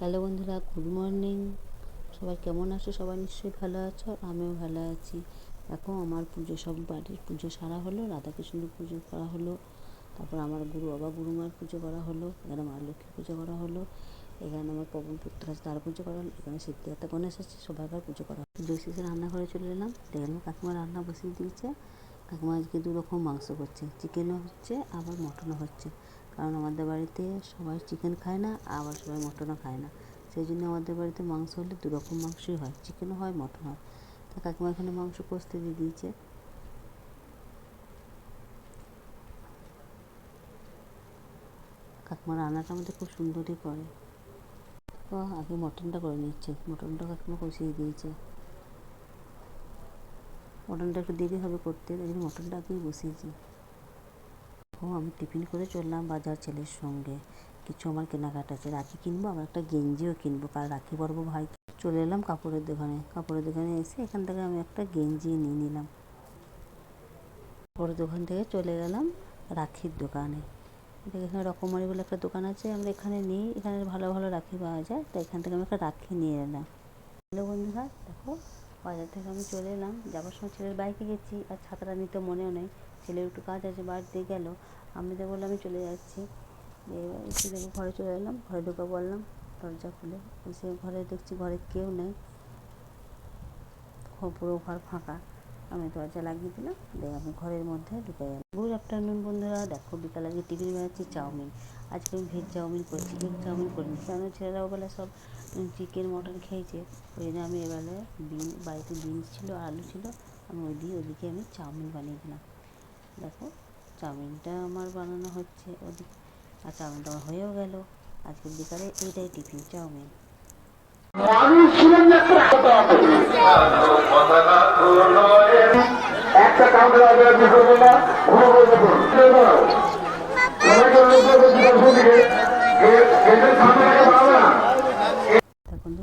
Hello বন্ধুরা, good morning. সবাই কেমন আছো? সবাই নিশ্চয়ই ভালো আছো আমিও ভালো আছি। দেখো, আমার পুজো সব বাড়ির পুজো সারা হলো, রাধাকৃষ্ণের পুজো করা হলো, তারপর আমার গুরু বাবা গুরুমার পুজো করা হলো, এখানে মা লক্ষ্মী পুজো করা হলো, এখানে আমার পবন পুত্র আছে তার পুজো করা হলো, এখানে সিদ্ধিদাতা গণেশ আছে সবাইকার পুজো করা হলো। পুজো শেষে রান্নাঘরে চলে এলাম দেখলাম কাকিমা রান্না বসিয়ে দিয়েছে। কাকিমা আজকে দু রকম মাংস করছে, চিকেনও হচ্ছে, আবার মটনও হচ্ছে। কারণ আমাদের বাড়িতে সবাই চিকেন খায় না, আবার সবাই মটনও খায় না। সেই জন্য আমাদের বাড়িতে মাংস হলে দু রকম মাংসই হয় চিকেনও হয় মটন হয়। তা কাকিমা এখানে মাংস কষতে দিয়ে দিয়েছে। কাকিমা রান্নাটা আমাদের খুব সুন্দরই করে। আগে মটনটা করে নিচ্ছে মটনটা কাকিমা কষিয়ে দিয়েছে। মটনটা একটু দেরি হবে করতে, তাই জন্য মটনটা আগেই বসিয়েছি। ও আমি টিফিন করে চললাম বাজার ছেলের সঙ্গে। কিছু আমার কেনাকাটা আছে, রাখি কিনবো আমার একটা গেঞ্জিও কিনবো, কাল রাখি পরবো ভাই। চলে এলাম কাপড়ের দোকানে কাপড়ের দোকানে এসে এখান থেকে আমি একটা গেঞ্জি নিয়ে নিলাম। কাপড়ের দোকান থেকে চলে গেলাম রাখির দোকানে। এখানে রকমারি বলে একটা দোকান আছে, আমরা এখানে নিই, এখানে ভালো ভালো রাখি পাওয়া যায়, তো এখান থেকে আমি একটা রাখি নিয়ে এলাম। হ্যালো বন্ধুরা, দেখো বাজার থেকে আমি চলে এলাম। যাবার সময় ছেলের বাইকে গেছি, আর ছাতাটা নিতে মনেও নেই। ছেলের একটু কাজ আছে, বাড়িতে গেল। আমি তো বললাম, আমি চলে যাচ্ছি। এবার এসে ঘরে চলে এলাম। ঘরে ঢুকে বললাম দরজা খুলে। এসে ঘরে দেখছি, ঘরে কেউ নেই। পুরো ঘর ফাঁকা। আমি দরজা লাগিয়ে দিলাম দিয়ে আমি ঘরের মধ্যে ঢুকে গেলাম গুড আফটারনুন বন্ধুরা, দেখো বিকাল আগে টিফিন বানাচ্ছি, চাউমিন। আজকে আমি ভেজ চাউমিন করছি এগ চাউমিন করিনি। কেন ছেলেরা ওবেলা সব চিকেন, মটন খেয়েছে, ওই জন্য আমি এবেলা বিন, বাড়িতে বিনস ছিল, আলু ছিল, আমি ওই দিয়ে ওদিকে আমি চাউমিন বানিয়ে দিলাম। দেখো, চাউমিনটা আমার বানানো হচ্ছে ওদিকে, আর চাউমিনটা আমার হয়েও গেল। আজকে বিকালে এইটাই টিফিন, চাউমিন। একটা কাউন্টার আগে আপনি না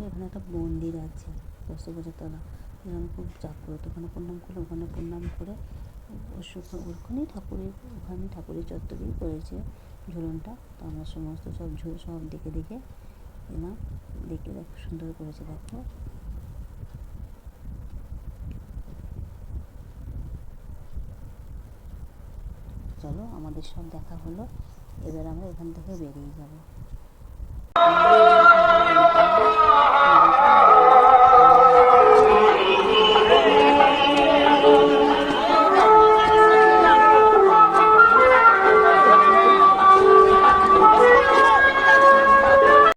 এখানে একটা মন্দির আছে। দশবছরতলা এখানে খুব জাগ্রত। ওখানে প্রণাম করলে ওখানে প্রণাম করে ওখানেই ঠাকুরের ওখানে ঠাকুরের চত্বরেই করেছে ঝুলনটা। তো আমরা সমস্ত সব ঝুল সব দেখে দেখে এলাম দেখে দেখো সুন্দর করেছে দেখো। চলো আমাদের সব দেখা হলো। এবার আমরা এখান থেকে বেরিয়ে যাব।